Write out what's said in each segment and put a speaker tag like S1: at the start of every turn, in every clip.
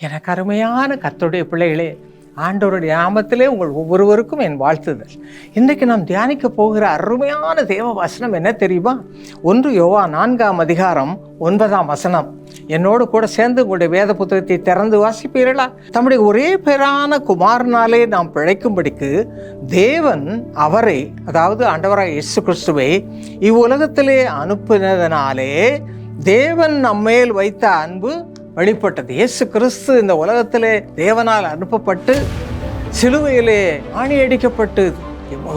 S1: எனக்கு அருமையான கர்த்தருடைய பிள்ளைகளே ஆண்டவருடைய நாமத்திலே உங்கள் ஒவ்வொருவருக்கும் என் வாழ்த்துதல். இன்றைக்கு நாம் தியானிக்க போகிற அருமையான தேவ வசனம் என்ன தெரியுமா? ஒன்று யோவா நான்காம் அதிகாரம் ஒன்பதாம் வசனம். என்னோடு கூட சேர்ந்து உங்களுடைய வேத புத்தகத்தை திறந்து வாசிப்பீர்களா? தம்முடைய ஒரே பேரான குமாரனாலே நாம் பிழைக்கும்படிக்கு தேவன் அவரை அதாவது ஆண்டவராக இயேசு கிறிஸ்துவை இவ்வுலகத்திலே அனுப்பினதனாலே தேவன் நம்மேல் வைத்த அன்பு வெளிப்பட்டது இயேசு கிறிஸ்து இந்த உலகத்திலே தேவனால் அனுப்பப்பட்டு சிலுவையிலே ஆணி அடிக்கப்பட்டு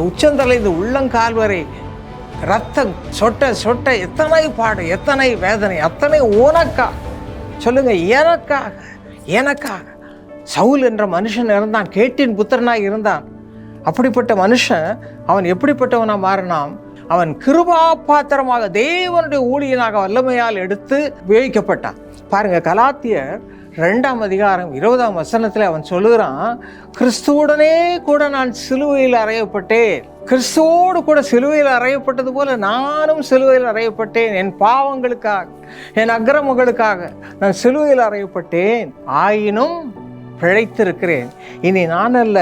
S1: உச்சந்தலை இந்த உள்ளங்கால் வரை ரத்தம் சொட்ட சொட்ட எத்தனை பாடு எத்தனை வேதனை அத்தனை உனக்கா சொல்லுங்க எனக்காக எனக்காக. சவுல் என்ற மனுஷன் இருந்தான் கேட்டின் புத்திரனாய் இருந்தான். அப்படிப்பட்ட மனுஷன் அவன் எப்படிப்பட்டவனாக மாறினான்? அவன் கிருபா பாத்திரமாக தேவனுடைய ஊழியனாக வல்லமையால் எடுத்து உபயோகிக்கப்பட்டான் பாருங்க கலாத்தியர் ரெண்டாம் அதிகாரம் இருபதாம் வசனத்தில் அவன் சொல்லுகிறான் கிறிஸ்துவுடனே கூட நான் சிலுவையில் அறையப்பட்டேன். கிறிஸ்துவோடு கூட சிலுவையில் அறையப்பட்டது போல நானும் சிலுவையில் அறையப்பட்டேன். என் பாவங்களுக்காக என் அக்கிரமங்களுக்காக நான் சிலுவையில் அறையப்பட்டேன். ஆயினும் பிழைத்திருக்கிறேன். இனி நான் அல்ல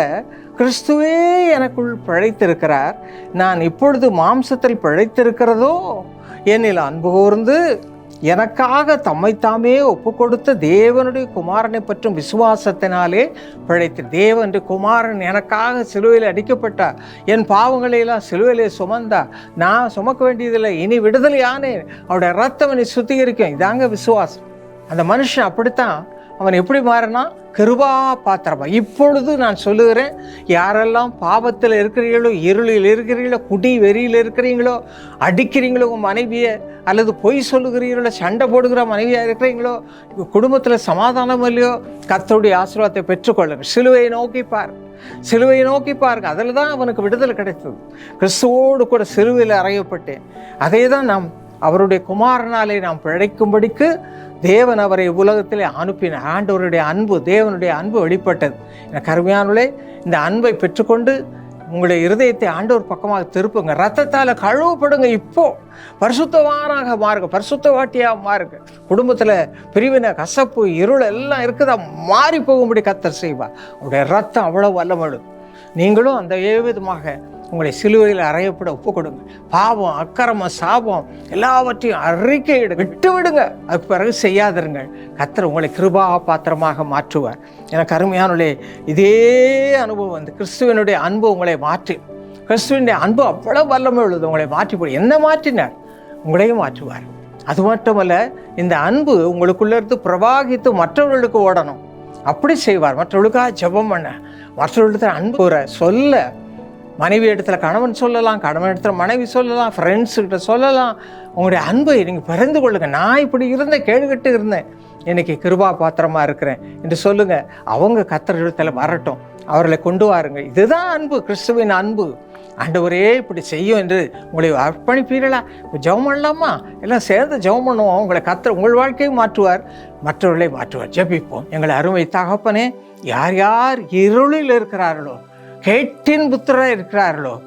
S1: கிறிஸ்துவே எனக்குள் பிழைத்திருக்கிறார். நான் இப்பொழுது மாம்சத்தில் பிழைத்திருக்கிறதோ? என்னில் அன்பு கூர்ந்து எனக்காக தம்மைத்தாமே ஒப்பு கொடுத்த தேவனுடைய குமாரனை பற்றும் விசுவாசத்தினாலே பிழைத்து தேவனுடைய குமாரன் எனக்காக சிலுவையில் அடிக்கப்பட்டார். என் பாவங்களையெல்லாம் சிலுவையிலே சுமந்தார். நான் சுமக்க வேண்டியதில்லை. இனி விடுதலையானேன் அவருடைய ரத்தம் என்னை சுத்திகரிக்கும். இதாங்க விசுவாசம். அந்த மனுஷன் அப்படித்தான். அவன் எப்படி மாறினா கிருபா பாத்திரமா இப்பொழுது நான் சொல்லுகிறேன் யாரெல்லாம் பாவத்தில் இருக்கிறீங்களோ இருளில் இருக்கிறீங்களோ குடி வெறியில் இருக்கிறீங்களோ அடிக்கிறீங்களோ உங்கள் மனைவியை அல்லது பொய் சொல்லுகிறீங்களோ சண்டை போடுகிற மனைவியாக இருக்கிறீங்களோ குடும்பத்தில் சமாதானம் இல்லையோ கத்தோடைய ஆசீர்வாதத்தை பெற்றுக்கொள்ளுங்கள். சிலுவையை நோக்கி பார். சிலுவையை நோக்கி பாருங்க. அதில் தான் அவனுக்கு விடுதலை கிடைத்தது. கிறிஸ்துவோடு கூட சிலுவையில் அறையப்பட்டேன். அதே தான் நாம் அவருடைய குமாரனாலே நாம் பிழைக்கும்படிக்கு தேவன் அவரை உலகத்திலே அனுப்பின ஆண்டவருடைய அன்பு தேவனுடைய அன்பு வெளிப்பட்டது. எனக்கு கருமையானுள்ளே இந்த அன்பை பெற்றுக்கொண்டு உங்களுடைய இருதயத்தை ஆண்டவர் பக்கமாக திருப்புங்க. ரத்தத்தால் கழுவப்படுங்க இப்போ. பரிசுத்தவானாக மாறுங்க. பரிசுத்தவாட்டியாக மாறுங்க. குடும்பத்தில் பிரிவினை கசப்பு இருள் எல்லாம் இருக்குதா? மாறி போகும்படி கத்தர் செய்வார். உங்களுடைய ரத்தம் அவ்வளோ வல்லமடும் நீங்களும் அந்த விதமாக உங்களை சிலுவையில் அறையப்பட ஒப்பு கொடுங்க பாவம் அக்கிரமம் சாபம் எல்லாவற்றையும் அறிக்கையிடு விட்டு விடுங்க அதுக்கு பிறகு செய்யாதிருங்கள். கத்தர் உங்களை கிருபா பாத்திரமாக மாற்றுவார். எனக்கு அருமையானுள்ளே இதே அனுபவம் வந்து கிறிஸ்துவனுடைய அன்பு உங்களை மாற்றி கிறிஸ்துவனுடைய அன்பு அவ்வளவு வல்லமை உள்ளது. உங்களை மாற்றி போய் என்ன மாற்றினார்? உங்களையும் மாற்றுவார். அது மட்டுமல்ல இந்த அன்பு உங்களுக்குள்ள இருந்து பிரவாகித்து மற்றவர்களுக்கு ஓடணும். அப்படி செய்வார். மற்றவர்களுக்காக ஜெபம் பண்ண மற்றவர்களுக்கு அன்பு கூற சொல்ல மனைவி இடத்துல கணவன் சொல்லலாம் கணவன் இடத்துல மனைவி சொல்லலாம் ஃப்ரெண்ட்ஸுக்கிட்ட சொல்லலாம். உங்களுடைய அன்பை நீங்கள் பிறந்து கொள்ளுங்கள் நான் இப்படி இருந்தேன் கேடுகட்டு இருந்தேன். இன்றைக்கி கிருபா பாத்திரமாக இருக்கிறேன் என்று சொல்லுங்கள் அவங்க கத்தர் இடத்துல வரட்டும். அவர்களை கொண்டு வாருங்க. இதுதான் அன்பு கிறிஸ்துவின் அன்பு. ஆண்டவரே இப்படி செய்யும் என்று உங்களை அர்ப்பணிப்பீர்களா? ஜெபம் பண்ணலாமா? எல்லாம் சேர்ந்து ஜெபம் பண்ணுவோம். உங்களை கத்த உங்கள் வாழ்க்கையை மாற்றுவார். மற்றவர்களை மாற்றுவார். ஜெபிப்போம். எங்களை அருமை தகப்பனே யார் யார் இருளில் இருக்கிறார்களோ கேட்டின் புத்திரராக இருக்கிறார்களோ?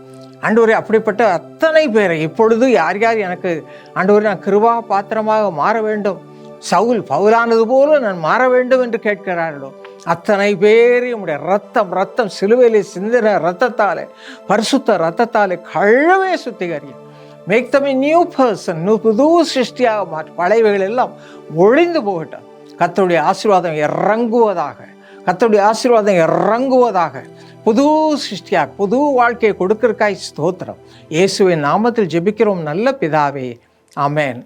S1: ஆண்டவரே அப்படிப்பட்ட அத்தனை பேரை இப்பொழுது யார் யார் எனக்கு ஆண்டவரே நான் கிருபா பாத்திரமாக மாற வேண்டும். சவுல் பவுலானது போல நான் மாற வேண்டும் என்று கேட்கிறார்களோ? அத்தனை பேர் உடைய ரத்தம் ரத்தம் சிலுவையிலே சிந்தின ரத்தத்தாலே பரிசுத்த ரத்தத்தாலே கழவே சுத்திகரியும். மேக் தம் நியூ பர்சன் புது சிருஷ்டியாக மாற்று. பழையவைகள் எல்லாம் ஒழிந்து போகட்டும். கத்தருடைய ஆசீர்வாதம் இறங்குவதாக கத்தருடைய ஆசீர்வாதம் இறங்குவதாக. புது சிருஷ்டியாக புது வாழ்க்கையை கொடுக்கறக்காய் ஸ்தோத்திரம். இயேசுவின் நாமத்தில் ஜெபிக்கிறோம். நல்ல பிதாவே. அமேன்